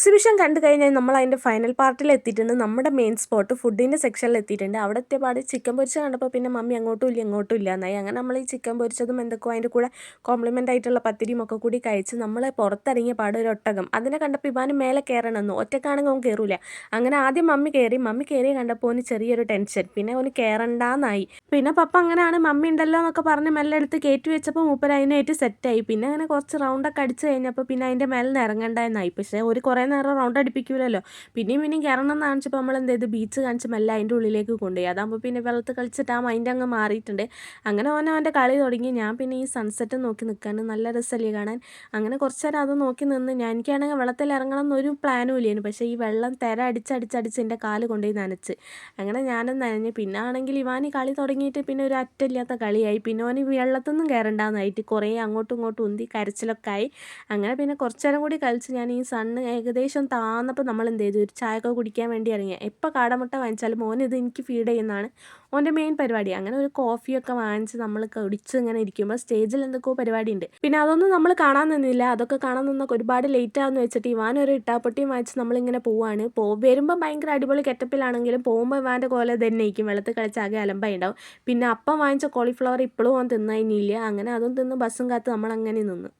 Exhibition കണ്ടു കഴിഞ്ഞാൽ നമ്മൾ അതിന്റെ ഫൈനൽ പാർട്ടിൽ എത്തിയിട്ടുണ്ട്. നമ്മുടെ മെയിൻ സ്പോട്ട് ഫുഡിന്റെ സെക്ഷനിൽ എത്തിയിട്ടുണ്ട്. അവിടെ എത്തിയപാട് ചിക്കൻ പൊരിച്ച കണ്ടപ്പോൾ പിന്നെ മമ്മി അങ്ങോട്ടും ഇല്ല ഇങ്ങോട്ടും ഇല്ല എന്നായി. അങ്ങനെ നമ്മൾ ഈ ചിക്കൻ പൊരിച്ചതും എന്തൊക്കെയോ അതിന്റെ കൂടെ കോംപ്ലിമെന്റ് ആയിട്ടുള്ള പത്തിരിയും ഒക്കെ കൂടി കഴിച്ച് നമ്മൾ പുറത്തിറങ്ങിയ പാട് ഒരു ഒട്ടകം. അതിനെ കണ്ടപ്പോൾ ഇവാനും മേലെ കയറണമെന്നു ഒറ്റക്കാണെങ്കിൽ അവൻ കയറൂല. അങ്ങനെ ആദ്യം മമ്മി കയറി. മമ്മി കയറി കണ്ടപ്പോൾ ഒന്ന് ചെറിയൊരു ടെൻഷൻ പിന്നെ ഓന് കയറണ്ടെന്നായി. പിന്നെ പപ്പ അങ്ങനെയാണ് മമ്മി ഉണ്ടല്ലോ എന്നൊക്കെ പറഞ്ഞ് മെല്ലെ എടുത്ത് കയറ്റി വെച്ചപ്പോൾ മൂപ്പർ അതിനായിട്ട് സെറ്റായി പിന്നെ അങ്ങനെ കുറച്ച് റൗണ്ടൊക്കെ അടിച്ച് കഴിഞ്ഞപ്പോൾ പിന്നെ അതിന്റെ മേലെ നിന്ന് ഇറങ്ങണ്ടെന്നായി പക്ഷേ ഒരു കുറേ നേരം റൗണ്ട് അടിപ്പിക്കൂലല്ലോ. പിന്നെയും പിന്നെയും കയറണം എന്ന് കാണിച്ചപ്പോൾ നമ്മൾ എന്ത് ചെയ്ത്? ബീച്ച് കാണിച്ച് മെല്ലെ അതിന്റെ ഉള്ളിലേക്ക് കൊണ്ടുപോയി. അതാകുമ്പോൾ പിന്നെ വെള്ളത്തിൽ കളിച്ചിട്ട് ആ മൈൻഡ് അങ്ങ് മാറിയിട്ടുണ്ട്. അങ്ങനെ ഓൻ അവന്റെ കളി തുടങ്ങി. ഞാൻ പിന്നെ ഈ സൺസെറ്റ് നോക്കി നിൽക്കാൻ നല്ല രസമല്ലേ കാണാൻ? അങ്ങനെ കുറച്ച് നേരം അത് നോക്കി നിന്ന് ഞാൻ എനിക്കാണെങ്കിൽ വെള്ളത്തിൽ ഇറങ്ങണം എന്നൊരു പ്ലാനും ഇല്ലായിരുന്നു. പക്ഷേ ഈ വെള്ളം തിര അടിച്ചടിച്ചടിച്ച് എന്റെ കാൽ കൊണ്ടുപോയി നനച്ച്. അങ്ങനെ ഞാനും നനഞ്ഞ്. പിന്നെ ആണെങ്കിൽ ഇവാൻ ഈ കളി തുടങ്ങിയിട്ട് പിന്നെ ഒരു അറ്റമില്ലാത്ത കളിയായി. പിന്നെ ഓന് വെള്ളത്തൊന്നും കയറണ്ടായിട്ട് കുറേ അങ്ങോട്ടും ഇങ്ങോട്ടും ഉന്തി കരച്ചിലൊക്കെ ആയി. അങ്ങനെ പിന്നെ കുറച്ച് നേരം കൂടി കളിച്ച് ഞാൻ ഈ സണ്ണ് ഏകദേശം താന്നപ്പോൾ നമ്മൾ എന്ത് ചെയ്തു ഒരു ചായയൊക്കെ കുടിക്കാൻ വേണ്ടി ഇറങ്ങി. എപ്പോൾ കാടമുട്ട വാങ്ങിച്ചാലും മോൻ ഇത് എനിക്ക് ഫീഡ് ചെയ്യുന്നതാണ്. ഓന്റെ മെയിൻ പരിപാടി. അങ്ങനെ ഒരു കോഫിയൊക്കെ വാങ്ങിച്ച് നമ്മൾ കുടിച്ച് ഇങ്ങനെ ഇരിക്കുമ്പോൾ സ്റ്റേജിൽ എന്തൊക്കെയോ പരിപാടി ഉണ്ട് പിന്നെ അതൊന്നും നമ്മൾ കാണാൻ നിന്നില്ല. അതൊക്കെ കാണാൻ നിന്നൊക്കെ ഒരുപാട് ലേറ്റ് ആണെന്ന് വെച്ചിട്ട് ഇവാൻ ഒരു ഇട്ടാപ്പൊട്ടിയും വാങ്ങിച്ച് നമ്മളിങ്ങനെ പോവാണ്. പോ വരുമ്പോൾ ഭയങ്കര അടിപൊളി കെറ്റപ്പിലാണെങ്കിലും പോകുമ്പോൾ ഇവാന്റെ കോല തന്നെ ഇരിക്കും വെള്ളത്തിൽ കളിച്ച് ആകെ അലമ്പായി ഉണ്ടാവും. പിന്നെ അപ്പം വാങ്ങിച്ച കോളിഫ്ലവർ ഇപ്പോഴും അവൻ തിന്നതിനില്ല അങ്ങനെ അതും തിന്ന് ബസ്സും കാത്ത് നമ്മളങ്ങനെ നിന്ന്.